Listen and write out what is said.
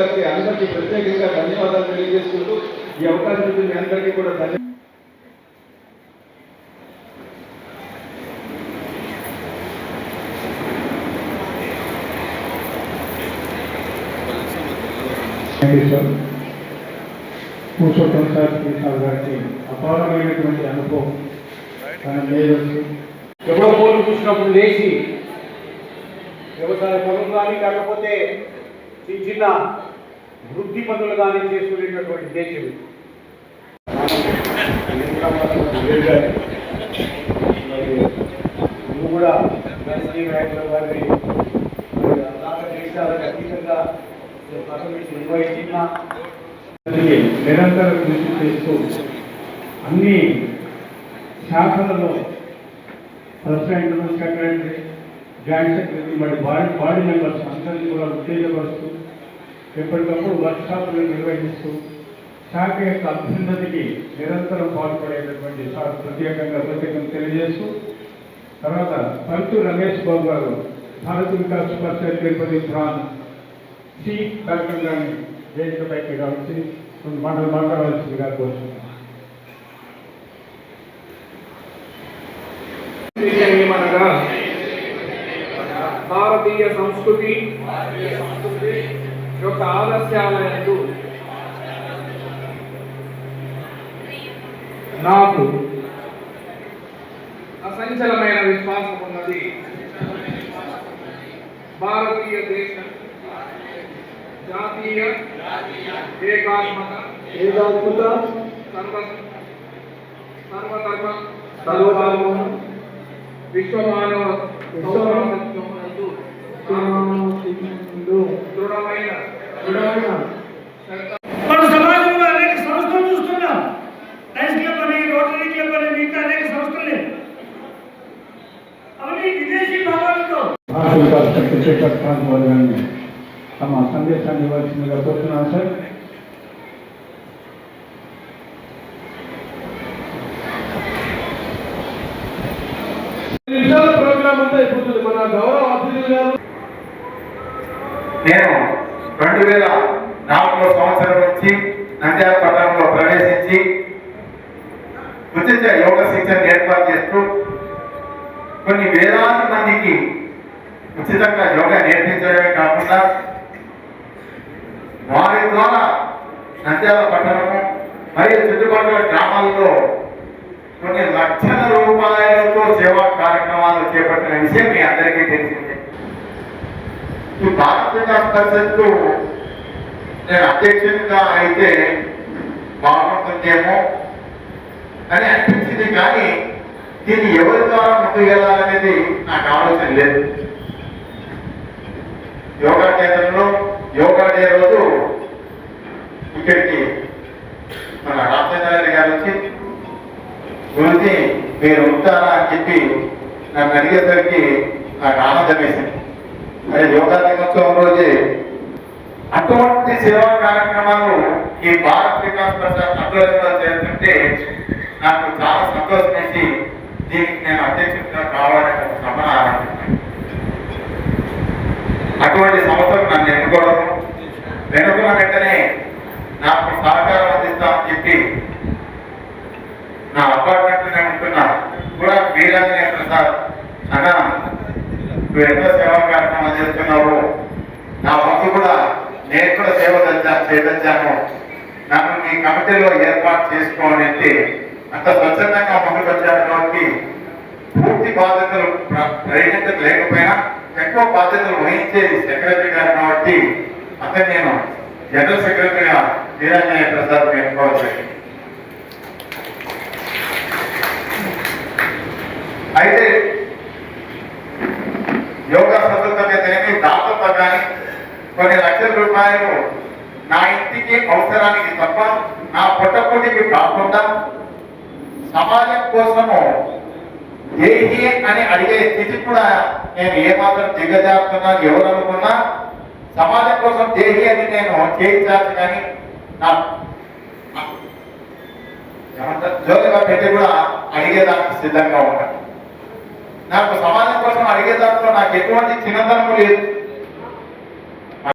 గారికి అందరికీ ప్రత్యేకంగా ధన్యవాదాలు తెలియజేసుకుంటూ ఈ అవకాశం ఇచ్చిన అందరికీ కూడా ధన్యవాదాలు. యూ సార్ గారికి అపారమైనటువంటి అనుభవం తన మేధస్సు. ఎవరో ఫోన్ చూసినప్పుడు లేచి వ్యవసాయ పనులు కానీ చిన్న చిన్న వృత్తి పనులు కానీ చేసుకునేటటువంటి దేశం నువ్వు కూడా నాయకుల వారిని దేశాలకు అతీతంగా నిర్వహించిన నిరంతర కృషి చేస్తూ అన్ని శాఖలలో ప్రెసిడెంట్లు సెక్రటరీ జాయింట్ సెక్రటరీ మరి బాడీ బాడీ మెంబర్స్ అందరినీ కూడా ఉత్తేజపరుస్తూ ఎప్పటికప్పుడు వర్క్షాపులు నిర్వహిస్తూ శాఖ యొక్క అభ్యున్నతికి నిరంతరం పాల్పడేటటువంటి సార్ ప్రత్యేకంగా ప్రత్యేకం తెలియజేస్తూ తర్వాత పంచు రమేష్ బాబు గారు భారత వికాస్ పరిషత్ తిరుపతి ప్రాన్ సి కలెక్టర్ గారిని వేదికపైకి వచ్చి కొన్ని మాటలు మాట్లాడవలసిందిగా కోరుతున్నాను భారతీయ సంస్కృతి యొక్క ఆదర్శాలయందు నాకు అసంచలమైన విశ్వాసం ఉన్నది. భారతీయ దేశం జాతీయ ఏకాత్మక ఏకాత్మత సర్వ సర్వధర్మ సర్వధర్మ విశ్వమానవ విశ్వాసమునందు దృఢమైన మన సమాజంలో అనేక సంస్థలు చూస్తున్నాం. లయన్స్ క్లబ్ అని రోటరీ క్లబ్ అని మిగతా అనేక సంస్థలు అవన్నీ విదేశీ భావాలతో. భారత వికాస్ సెక్రటరీ ప్రాంత వర్గాన్ని తమ సందేశాన్ని ఇవ్వాల్సిందిగా కోరుతున్నాను సార్. నిమిషాల ప్రోగ్రామ్ అంతా అయిపోతుంది. మన గౌరవ అతిథులు గారు. నేను రెండు వేల నాలుగో సంవత్సరం నుంచి నంద్యాల పట్టణంలో ప్రవేశించి ఉచిత యోగ శిక్షణ ఏర్పాటు చేస్తూ కొన్ని వేలాది మందికి ఉచితంగా యోగా నేర్పించడమే కాకుండా వారి ద్వారా నంద్యాల పట్టణము మరియు చుట్టుపక్కల గ్రామాల్లో కొన్ని లక్షల రూపాయలతో సేవా కార్యక్రమాలు చేపట్టిన విషయం మీ అందరికీ తెలిసిందే. ఈ భారత పరిషత్తు నేను అధ్యక్షునిగా అయితే బాగుంటుందేమో అని అనిపించింది కానీ దీన్ని ఎవరి ద్వారా ముందుకు వెళ్ళాలనేది నాకు ఆలోచన లేదు. యోగా కేంద్రంలో యోగా డే రోజు ఇక్కడికి మన రామచంద్రారెడ్డి గారు వచ్చి గురించి మీరు ఉంటారా? అని చెప్పి నన్ను అడిగేసరికి నాకు ఆనందం వేసింది. యోగా దినోత్సవం రోజే అటువంటి సేవా కార్యక్రమాలు ఈ భారత వికాస్ ప్రసాద్ ఆధ్వర్యంలో చేస్తుంటే నాకు చాలా సంతోషం వేసి దీనికి నేను అధ్యక్షుడిగా కావాలని ఒక సభ అటువంటి సంస్థలు నన్ను ఎన్నుకోవడం వెనుకున్న వెంటనే నాకు సహకారం అందిస్తామని చెప్పి నా అపార్ట్మెంట్లోనే ఉంటున్నా కూడా వీరాంజనేయ ప్రసాద్ అన్న నువ్వు ఎంతో సేవా కార్యక్రమాలు చేస్తున్నావు నా వంతు కూడా నేను కూడా సేవ తెచ్చాను చేయదచ్చాను నన్ను మీ కమిటీలో ఏర్పాటు చేసుకోవాలని అంటే అంత స్వచ్ఛందంగా ముందుకు వచ్చాను కాబట్టి పూర్తి బాధ్యతలు ప్రెసిడెంట్ లేకపోయినా ఎక్కువ బాధ్యతలు వహించేది సెక్రటరీ గారు కాబట్టి అతను నేను జనరల్ సెక్రటరీగా వీరాంజనేయ ప్రసాద్ ఎన్నుకోవచ్చు అయితే యోగా సదస్సు అయితేనేమి దాతతో కానీ కొన్ని లక్షల రూపాయలు నా ఇంటికి అవసరానికి తప్ప నా పుట్టపుటికి కాకుండా సమాజం కోసము దేహి అని అడిగే స్థితి కూడా నేను ఏమాత్రం దిగజారుతున్నా ఎవరు అనుకున్నా సమాజం కోసం దేహి అని నేను చేయించాను కానీ నా ఏమంటారు? జోలిగా పెట్టి కూడా అడిగేదానికి సిద్ధంగా ఉంటాను నాకు సమాజం కోసం అడిగే దాంట్లో నాకు ఎటువంటి చిన్నతనము లేదు.